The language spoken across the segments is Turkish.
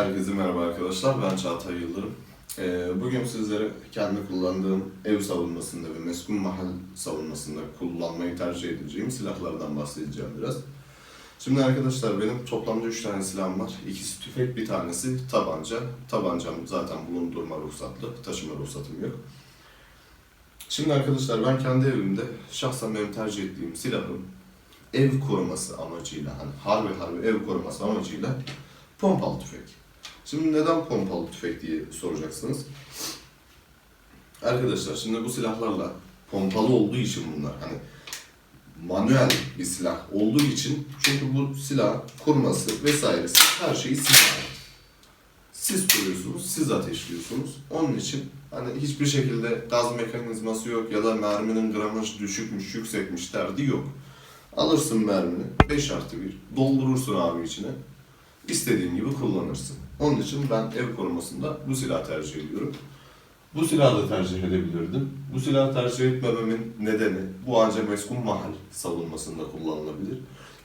Herkese merhaba arkadaşlar, ben Çağatay Yıldırım. Ee, bugün sizlere kendi kullandığım ev savunmasında ve meskun mahal savunmasında kullanmayı tercih edeceğim silahlardan bahsedeceğim biraz. Şimdi arkadaşlar benim toplamda 3 tane silahım var. İkisi tüfek, bir tanesi tabanca. Tabancam zaten bulundurma ruhsatlı, taşıma ruhsatım yok. Şimdi arkadaşlar ben kendi evimde şahsen benim tercih ettiğim silahım ev koruması amacıyla hani harbi harbi ev koruması amacıyla pompalı tüfek. Şimdi neden pompalı tüfek diye soracaksınız. Arkadaşlar şimdi bu silahlarla pompalı olduğu için bunlar hani manuel bir silah olduğu için çünkü bu silah kurması vesairesi her şeyi siz. Siz kuruyorsunuz, siz ateşliyorsunuz. Onun için hani hiçbir şekilde gaz mekanizması yok ya da merminin gramajı düşükmüş, yüksekmiş derdi yok. Alırsın mermini 5 artı 1, doldurursun abi içine. İstediğin gibi kullanırsın. Onun için ben ev korumasında bu silahı tercih ediyorum. Bu silahı da tercih edebilirdim. Bu silahı tercih etmememin nedeni bu ancak meskun mahal savunmasında kullanılabilir.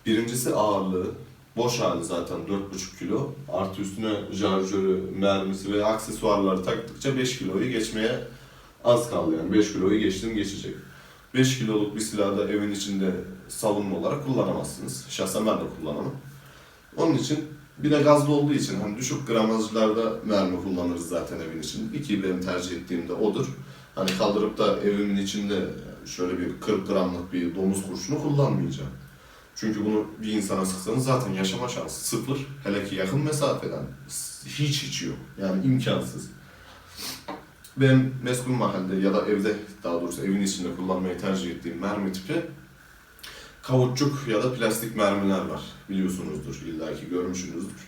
Birincisi ağırlığı. Boş hali zaten 4,5 kilo. Artı üstüne şarjörü, mermisi ve aksesuarları taktıkça 5 kiloyu geçmeye az kaldı yani. 5 kiloyu geçtim geçecek. 5 kiloluk bir silahı da evin içinde savunma olarak kullanamazsınız. Şahsen ben de kullanamam. Onun için bir de gazlı olduğu için hani düşük gramajlarda mermi kullanırız zaten evin içinde. Ki benim tercih ettiğim de odur. Hani kaldırıp da evimin içinde şöyle bir 40 gramlık bir domuz kurşunu kullanmayacağım. Çünkü bunu bir insana sıksanız zaten yaşama şansı sıfır. Hele ki yakın mesafeden hiç hiç yok. Yani imkansız. Benim meskun mahallede ya da evde daha doğrusu evin içinde kullanmayı tercih ettiğim mermi tipi kauçuk ya da plastik mermiler var. Biliyorsunuzdur, illaki görmüşsünüzdür.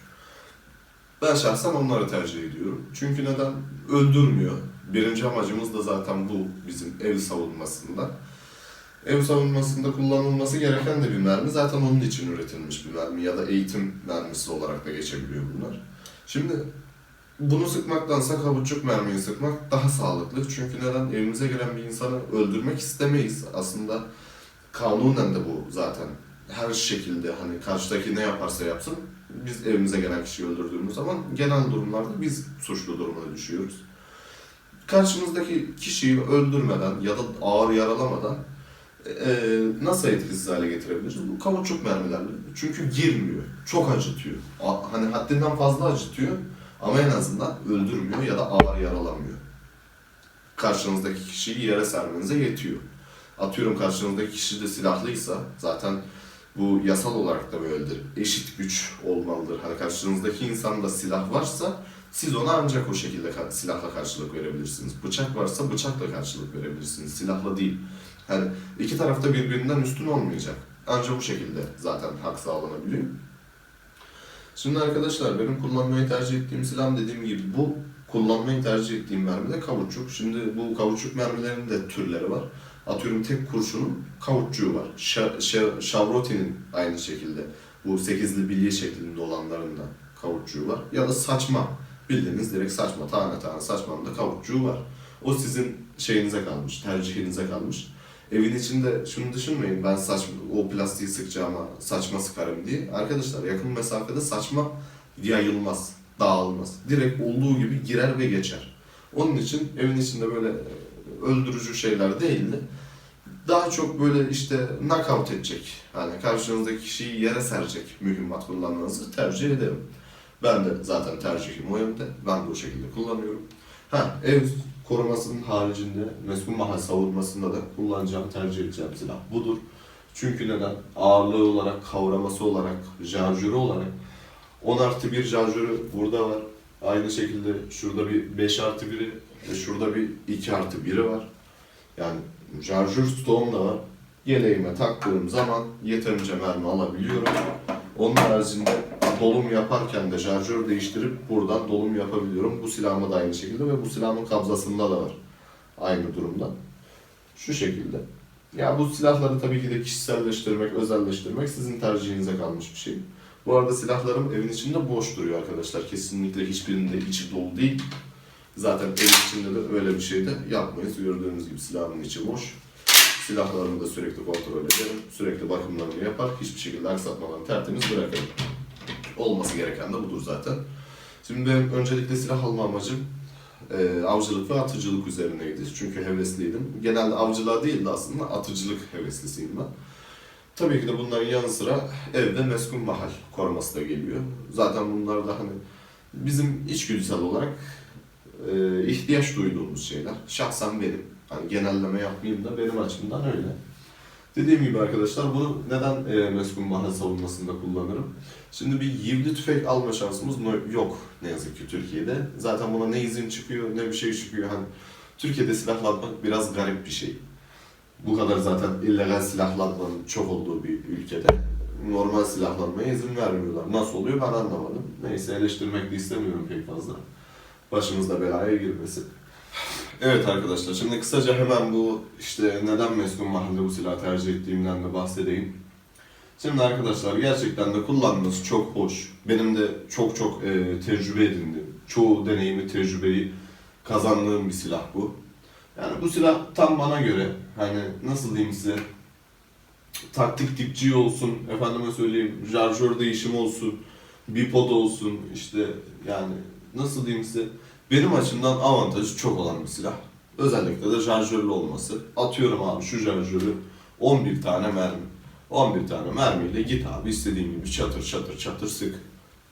Ben şahsen onları tercih ediyorum. Çünkü neden? Öldürmüyor. Birinci amacımız da zaten bu bizim ev savunmasında. Ev savunmasında kullanılması gereken de bir mermi. Zaten onun için üretilmiş bir mermi ya da eğitim mermisi olarak da geçebiliyor bunlar. Şimdi bunu sıkmaktansa kavuçuk mermiyi sıkmak daha sağlıklı. Çünkü neden? Evimize gelen bir insanı öldürmek istemeyiz. Aslında kanunen de bu zaten. Her şekilde hani karşıdaki ne yaparsa yapsın biz evimize gelen kişiyi öldürdüğümüz zaman genel durumlarda biz suçlu durumuna düşüyoruz. Karşımızdaki kişiyi öldürmeden ya da ağır yaralamadan e, nasıl etkisiz hale getirebiliriz? Bu kavuçuk mermilerle. Çünkü girmiyor. Çok acıtıyor. Hani haddinden fazla acıtıyor ama en azından öldürmüyor ya da ağır yaralamıyor. Karşınızdaki kişiyi yere sermenize yetiyor. Atıyorum karşınızdaki kişi de silahlıysa zaten bu yasal olarak da böyledir. Eşit güç olmalıdır. Hani karşınızdaki insanda silah varsa siz ona ancak o şekilde silahla karşılık verebilirsiniz. Bıçak varsa bıçakla karşılık verebilirsiniz. Silahla değil. Hani iki tarafta birbirinden üstün olmayacak. Ancak bu şekilde zaten hak sağlanabiliyor. Şimdi arkadaşlar benim kullanmayı tercih ettiğim silah dediğim gibi bu kullanmayı tercih ettiğim mermi de kavuçuk. Şimdi bu kavuçuk mermilerin de türleri var. Atıyorum tek kurşunun kavuççuğu var. Şa- şa- Şavroti'nin aynı şekilde bu sekizli bilye şeklinde olanların da kavuççuğu var. Ya da saçma bildiğiniz direkt saçma tane tane saçmanın da kavuççuğu var. O sizin şeyinize kalmış, tercihinize kalmış. Evin içinde şunu düşünmeyin ben saçma, o plastiği sıkacağıma saçma sıkarım diye. Arkadaşlar yakın mesafede saçma yayılmaz, dağılmaz. Direkt olduğu gibi girer ve geçer. Onun için evin içinde böyle öldürücü şeyler değil de daha çok böyle işte knockout edecek. Hani karşınızdaki kişiyi yere serecek mühimmat kullanmanızı tercih ederim. Ben de zaten tercihim o yönde. Ben de o şekilde kullanıyorum. Ha, ev korumasının haricinde meskun mahal savunmasında da kullanacağım, tercih edeceğim silah budur. Çünkü neden? Ağırlığı olarak, kavraması olarak, şarjörü olarak 10 artı 1 şarjörü burada var. Aynı şekilde şurada bir 5 artı 1'i ve şurada bir 2 artı 1'i var. Yani şarjör stoğum da var. Yeleğime taktığım zaman yeterince mermi alabiliyorum. Onun haricinde dolum yaparken de şarjör değiştirip buradan dolum yapabiliyorum. Bu silahıma da aynı şekilde ve bu silahımın kabzasında da var. Aynı durumda. Şu şekilde. Ya bu silahları tabii ki de kişiselleştirmek, özelleştirmek sizin tercihinize kalmış bir şey. Bu arada silahlarım evin içinde boş duruyor arkadaşlar. Kesinlikle hiçbirinde içi dolu değil. Zaten evin içinde de öyle bir şey de yapmayız. Gördüğünüz gibi silahımın içi boş. Silahlarımı da sürekli kontrol ederim. Sürekli bakımlarını yapar. Hiçbir şekilde aksatmadan tertemiz bırakırım. Olması gereken de budur zaten. Şimdi benim öncelikle silah alma amacım e, avcılık ve atıcılık üzerineydi. Çünkü hevesliydim. Genelde avcılığa değil de aslında atıcılık heveslisiyim ben. Tabii ki de bunların yanı sıra evde meskun mahal koruması da geliyor. Zaten bunlar da hani bizim içgüdüsel olarak ihtiyaç duyduğumuz şeyler. Şahsen benim. Hani genelleme yapmayayım da benim açımdan öyle. Dediğim gibi arkadaşlar bunu neden e, meskun mahal savunmasında kullanırım? Şimdi bir yivli tüfek alma şansımız yok ne yazık ki Türkiye'de. Zaten buna ne izin çıkıyor ne bir şey çıkıyor. Hani Türkiye'de silahlanmak biraz garip bir şey. Bu kadar zaten illegal silahlanmanın çok olduğu bir ülkede normal silahlanmaya izin vermiyorlar. Nasıl oluyor ben anlamadım. Neyse eleştirmek de istemiyorum pek fazla. Başımızda belaya girmesin. Evet arkadaşlar şimdi kısaca hemen bu işte neden meskun mahalle bu silahı tercih ettiğimden de bahsedeyim. Şimdi arkadaşlar gerçekten de kullanması çok hoş. Benim de çok çok e, tecrübe edindim. Çoğu deneyimi, tecrübeyi kazandığım bir silah bu. Yani bu silah tam bana göre. Hani nasıl diyeyim size? Taktik dipçi olsun, efendime söyleyeyim, şarjör değişimi olsun, bipod olsun, işte yani nasıl diyeyim size? Benim açımdan avantajı çok olan bir silah. Özellikle de şarjörlü olması. Atıyorum abi şu şarjörü 11 tane mermi. 11 tane mermiyle git abi istediğin gibi çatır çatır çatır sık.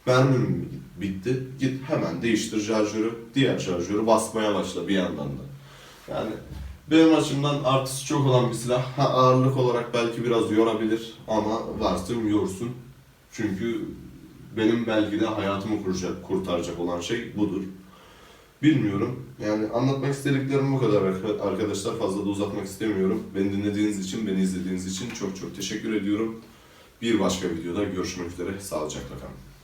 Mermim bitti. Git hemen değiştir şarjörü. Diğer şarjörü basmaya başla bir yandan da. Yani benim açımdan artısı çok olan bir silah. Ha, ağırlık olarak belki biraz yorabilir ama varsın yorsun. Çünkü benim belki de hayatımı kuracak, kurtaracak olan şey budur. Bilmiyorum. Yani anlatmak istediklerim bu kadar arka- arkadaşlar. Fazla da uzatmak istemiyorum. Beni dinlediğiniz için, beni izlediğiniz için çok çok teşekkür ediyorum. Bir başka videoda görüşmek üzere. Sağlıcakla kalın.